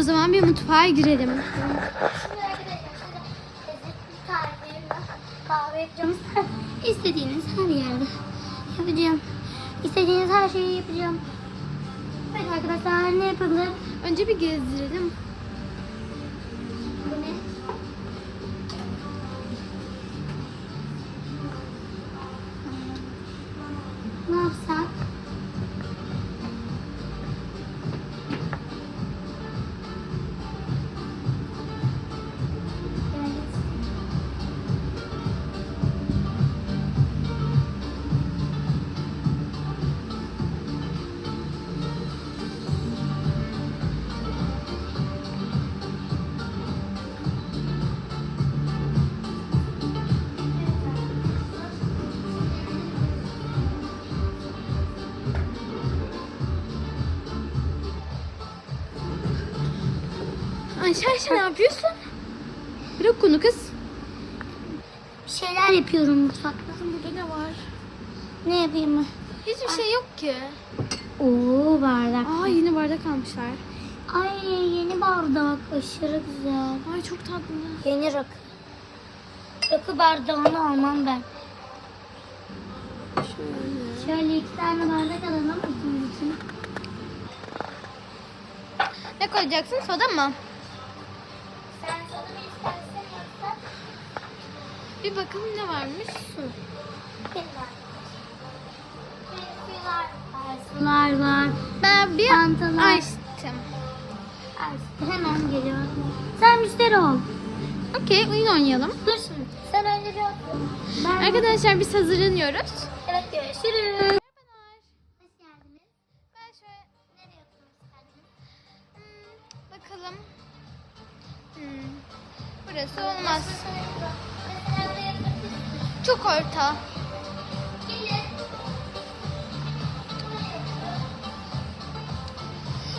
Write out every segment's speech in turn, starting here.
O zaman bir mutfağa girelim. İstediğiniz her yerde yapacağım. İstediğiniz her şeyi yapacağım. Evet arkadaşlar ne yapalım? Önce bir gezdirelim. Ayşe Ayşe ne yapıyorsun? Bırak onu kız. Bir şeyler yapıyorum mutfakta. Burada ne var? Ne yapayım mı? Hiçbir şey yok ki. Oo bardak. Aa yine bardak almışlar. Ay yeni bardak aşırı güzel. Ay çok tatlı. Yeni rakı. Rakı bardağını almam ben. Şöyle. Şöyle iki tane bardak alalım ikimiz için. Ne koyacaksın? Soda mı? Bir bakalım ne varmış. Su. Sular var. Ben bir Çantalar. açtım. Hemen geliyor. Sen müşteri ol. Okey oyun oynayalım. Dur şimdi. Sen önce bir otur. Ben... Arkadaşlar biz hazırlanıyoruz. Evet görüşürüz. Hmm, bakalım. Hmm, burası olmaz. Çok orta.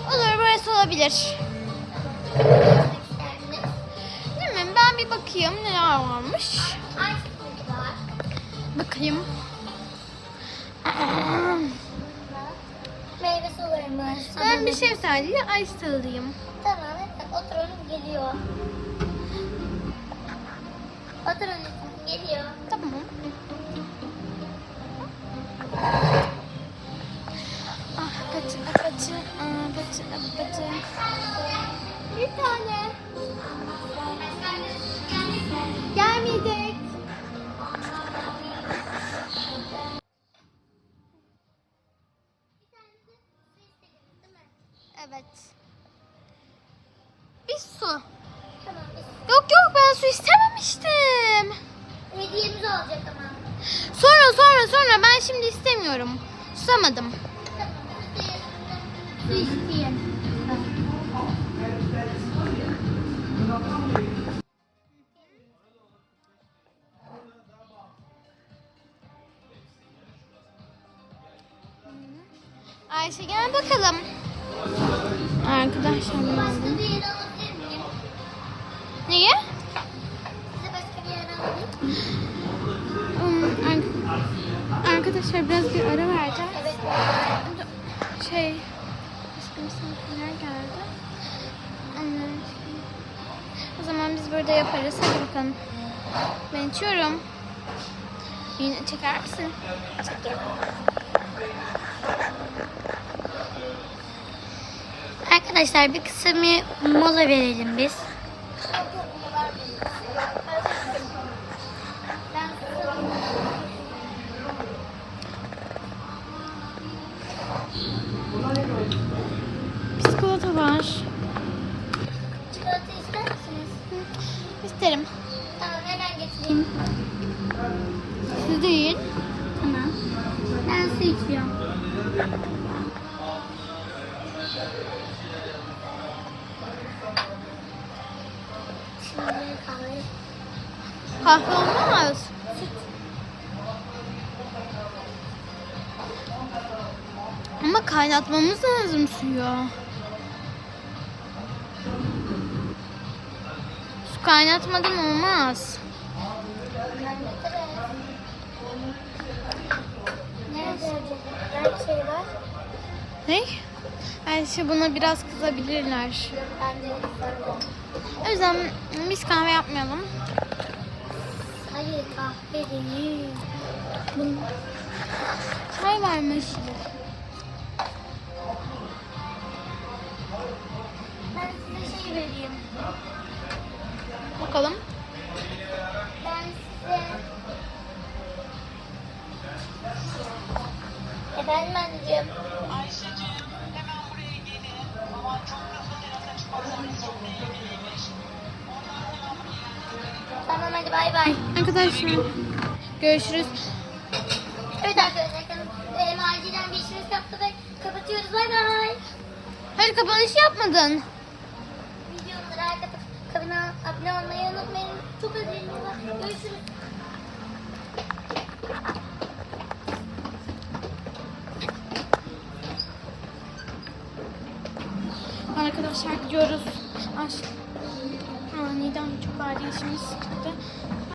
Olur burası olabilir. Değil mi? Ben bir bakayım neler varmış. Bakayım. Meyve sularımız. Ben bir şey sadece ice alayım. Tamam hemen oturun geliyor. Lütfen geliyor. Su. Tamam Yok yok ben su istememiştim. hediyemiz olacak ama. Sonra sonra sonra ben şimdi istemiyorum. Susamadım. Tamam su isteyelim. Ayşe gel bakalım. Arkadaşlar Başka bir arkadaşlar biraz bir ara vereceğiz. Evet. Şey, başka misafirler geldi. Onlar şey- O zaman biz burada yaparız. Hadi bakalım. Ben içiyorum. Yine çeker misin? Çekerim. Arkadaşlar bir kısa bir mola verelim biz. Var. Çikolata ister misiniz? İsterim. Tamam hemen getireyim. Siz de yiyin. Tamam. Ben su içiyorum. Kahve olmaz. Ama kaynatmamız lazım suyu. Su kaynatmadan olmaz. Şey? Ne? Ayşe buna biraz kızabilirler. O yüzden biz kahve yapmayalım. Hayır kahve değil. Çay varmış. ben size şey vereyim. Bakalım. Ben size... Efendim anneciğim. Tamam hadi bay bay. Arkadaşlar görüşürüz. Evet arkadaşlar benim acilen bir işimiz yaptı ve kapatıyoruz bay bay. Hayır kapanış yapmadın. Abone olmayı unutmayın. Çok özeliniz var. Görüşürüz. Arkadaşlar gidiyoruz. Aşk. Aniden çok acil işimiz çıktı.